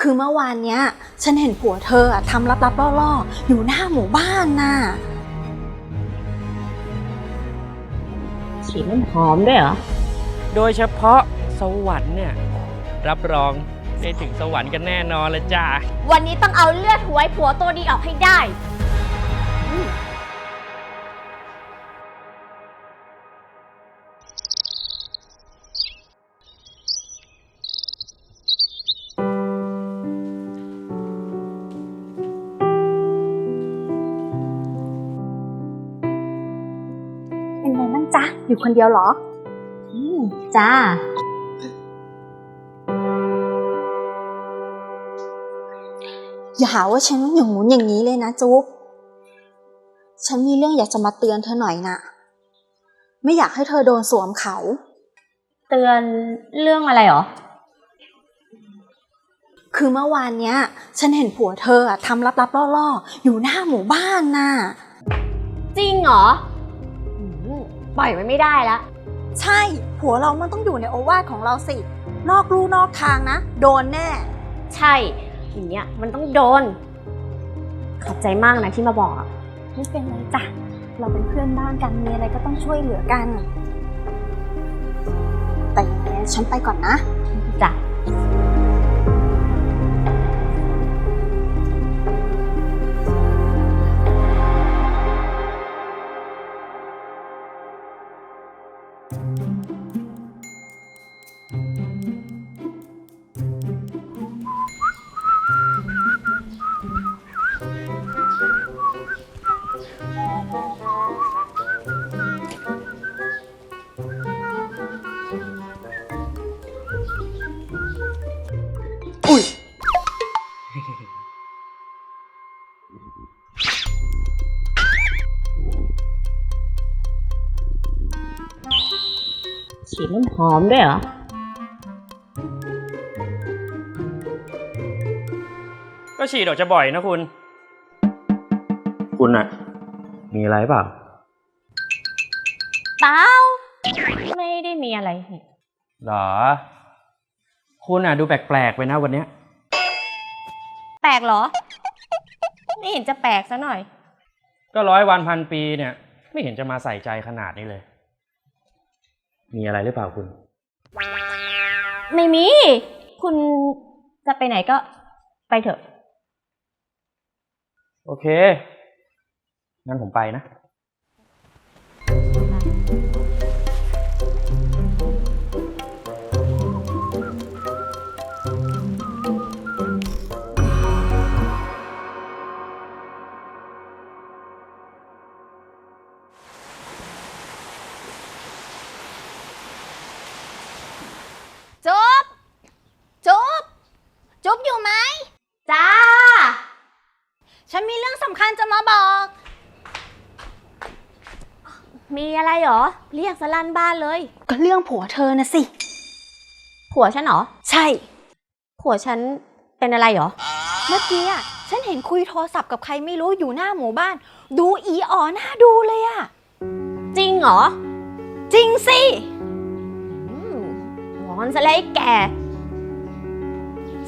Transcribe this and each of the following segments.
คือเมื่อวานเนี้ย ฉันเห็นผัวเธออะทำลับๆล่อๆ อยู่หน้าหมู่บ้านน่ะฉีดน้ำหอมด้วยเหรอ โดยเฉพาะสวรรค์เนี่ย รับรองได้ถึงสวรรค์กันแน่นอนเลยจ้า วันนี้ต้องเอาเลือดหัวไอ้ผัวตัวดีออกให้ได้เป็ อยู่คนเดียวเหรอ อืมจ้า อย่าหาว่าฉันอย่างงู้นอย่างนี้เลยนะจุ๊บ ฉันมีเรื่องอยากจะมาเตือนเธอหน่อยนะไม่อยากให้เธอโดนสวมเขา เตือนเรื่องอะไรเหรอ คือเมื่อวานเนี้ย ฉันเห็นผัวเธออะทำลับๆล่อๆ อยู่หน้าหมู่บ้านน่ะ จริงเหรออืม ปล่อยไว้ไม่ได้ละใช่ผัวเรามันต้องอยู่ในโอวาทของเราสิ นอกลู่นอกทางนะ โดนแน่ ใช่ อย่างเนี้ยมันต้องโดน ขอบใจมากนะที่มาบอกอะไม่เป็นไรจ้ะ เราเป็นเพื่อนบ้านกันมีอะไรก็ต้องช่วยเหลือกัน แต่ยังไงฉันไปก่อนนะจ้ อุ้ย ฉีดน้ำหอมด้วยเหรอ ก็ฉีดออกจะบ่อยนะคุณ คุณอะ มีอะไรเปล่าเปล่าไม่ได้มีอะไรนี่หรอ คุณอะดูแปลกๆไปนะวันเนี้ย แปลกเหรอ ไม่เห็นจะแปลกซะหน่อย ก็ร้อยวันพันปีเนี่ย ไม่เห็นจะมาใส่ใจขนาดนี้เลย มีอะไรหรือเปล่าคุณ ไม่มี คุณจะไปไหนก็ไปเถอะ โอเค งั้นผมไปนะจุ๊บจุ๊บจุ๊บอยู่ไหมจ้า ฉันมีเรื่องสำคัญจะมาบอก มีอะไรเหรอ เรียกสลั่นบ้านเลย ก็เรื่องผัวเธอนะสิ ผัวฉันเหรอ ใช่ ผัวฉันเป็นอะไรเหรอ เมื่อกี้อะฉันเห็นคุยโทรศัพท์กับใครไม่รู้อยู่หน้าหมู่บ้าน ดูอีอ๋อหน้าดูเลยอะจริงเหรอจริงสิอืมหวอนซะแล้วไอ้แก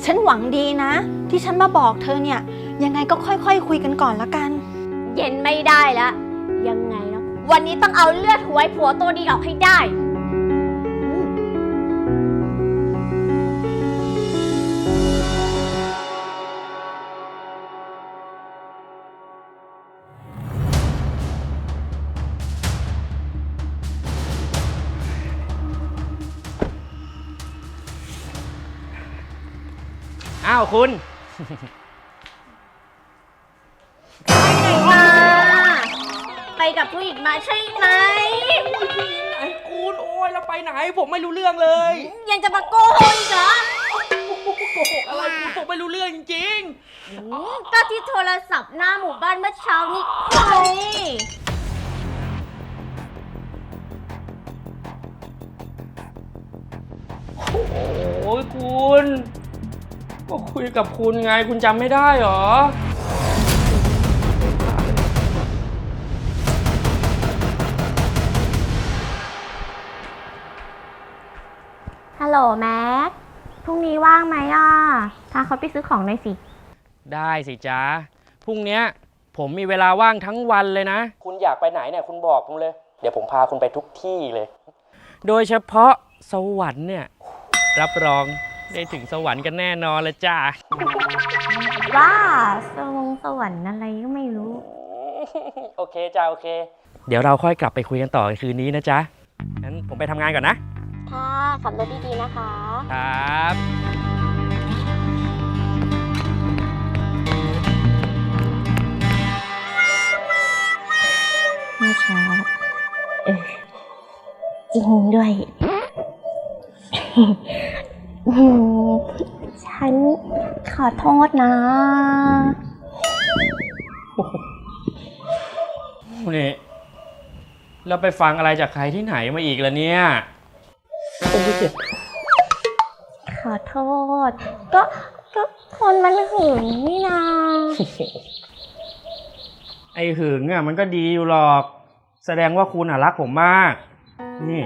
ฉันหวังดีนะ ที่ฉันมาบอกเธอเนี่ย ยังไงก็ค่อยๆคคุยกันก่อนละกัน เย็นไม่ได้แล้ว ยังไงนะ วันนี้ต้องเอาเลือดหัวไอ้ผัวตัวดีออกให้ได้ อ้าวคุณ ไปกับผู้หญิงมาใช่ไหม ไอ้คุณโอ้ยแล้วไปไหนผมไม่รู้เรื่องเลยยังจะมาโกหกอีกเหรออะไรคุณผมไม่รู้เรื่องจริงก็ที่โทรศัพท์หน้าหมู่บ้านเมื่อเช้านี้ไงๆโอ้ยคุณ ก็คุยกับคุณไงคุณจำไม่ได้เหรอ โหลแม็ก พรุ่งนี้ว่างไหมอะ พาเขาไปซื้อของหน่อยสิ ได้สิจ๊ะพรุ่งเนี้ยผมมีเวลาว่างทั้งวันเลยนะ คุณอยากไปไหนเนี่ยคุณบอกผมเลย เดี๋ยวผมพาคุณไปทุกที่เลย โดยเฉพาะสวรรค์เนี่ย รับรองได้ถึงสวรรค์กันแน่นอนเลยจ้าว่าสวงสวรรค์อะไรก็ไม่รู้ โอเคจ้าโอเค เดี๋ยวเราค่อยกลับไปคุยกันต่อคืนนี้นะจ๊ะงั้นผมไปทำงานก่อนนะ ค่ะขับรถดีๆนะคะ ครับ เมื่อเช้าเออจริงด้วย อืมฉันขอโทษนะ นี่เราไปฟังอะไรจากใครที่ไหนมาอีกล่ะเนี่ย โอ้ยเจ็บขอโทษ ก็ ก็คนมันหึงนี่นาไอ้หึงอะมันก็ดีอยู่หรอก แสดงว่าคุณอะรักผมมาก นี่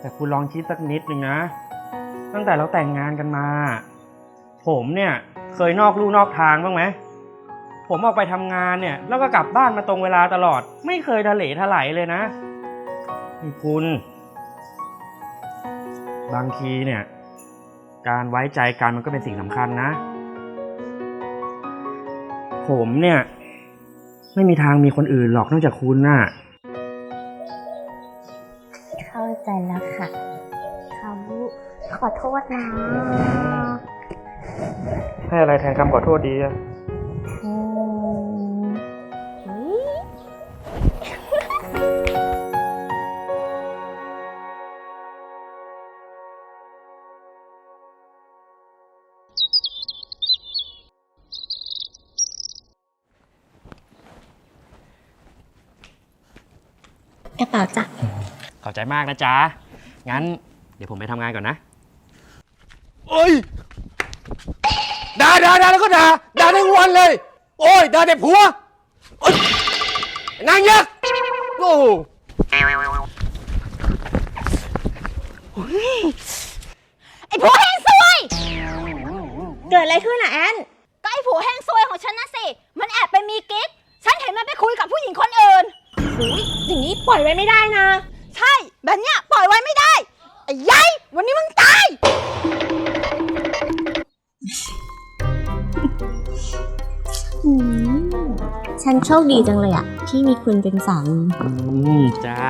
แต่คุณลองคิดสักนิดหนึ่งนะ ตั้งแต่เราแต่งงานกันมา ผมเนี่ยเคยนอกลู่นอกทางบ้างไหม ผมออกไปทำงานเนี่ย แล้วก็กลับบ้านมาตรงเวลาตลอด ไม่เคยทะเลทลายเลยนะนี่คุณ บางทีเนี่ย การไว้ใจกันมันก็เป็นสิ่งสำคัญนะ ผมเนี่ย ไม่มีทางมีคนอื่นหรอกนอกจากคุณน่ะ เข้าใจแล้วค่ะเขาขอโทษนะ ให้อะไรแทนคำขอโทษดีอะ เป๋าจ้ะขอบใจมากนะจ๊ะ งั้นเดี๋ยวผมไปทำงานก่อนนะเอ้ยด่าด่าด่าแล้วก็ด่าด่าทั้งวันเลย โอ้ยด่าแต่ผัวเอ้ยนางยักษ์โอ้ไอ้ผัวแห้งซวย เกิดอะไรขึ้นอะแอน ก็ไอ้ผัวแห้งซวยของฉันนะสิ มันแอบไปมีกิ๊ก อย่างนี้ปล่อยไว้ไม่ได้นะ ใช่ แบบเนี้ยปล่อยไว้ไม่ได้ ไอ้ยัยวันนี้มึงตายฉันโชคดีจังเลยอะที่มีคุณเป็นสามี อืมจ้า